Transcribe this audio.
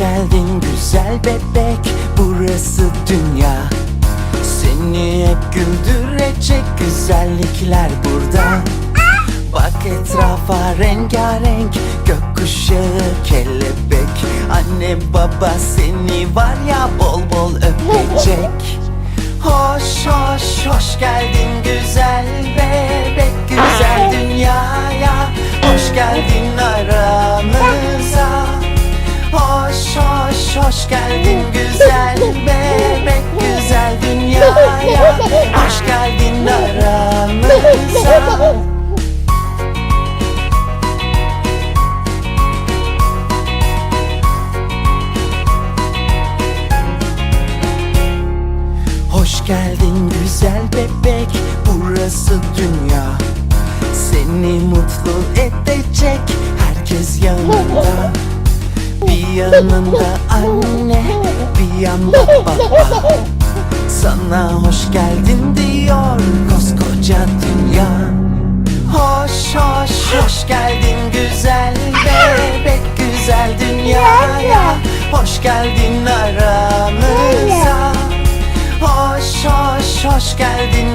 geldin güzel bebek. Burası dünya. Seni hep güldürecek güzellikler burada. Bak etrafa rengarenk Gökkuşağı kelebek. Anne baba seni var ya bol bol öpecek. Hoş hoş hoş geldin hoş geldin güzel bebek Güzel dünyaya. Hoş geldin aramıza. Hoş geldin güzel bebek Burası dünya. Seni mutlu edecek Yanında anne Bir yanda baba. Sana hoş geldin diyor Koskoca dünya. Hoş hoş hoş geldin güzel bebek Güzel dünyaya Hoş geldin aramıza. Hoş hoş hoş geldin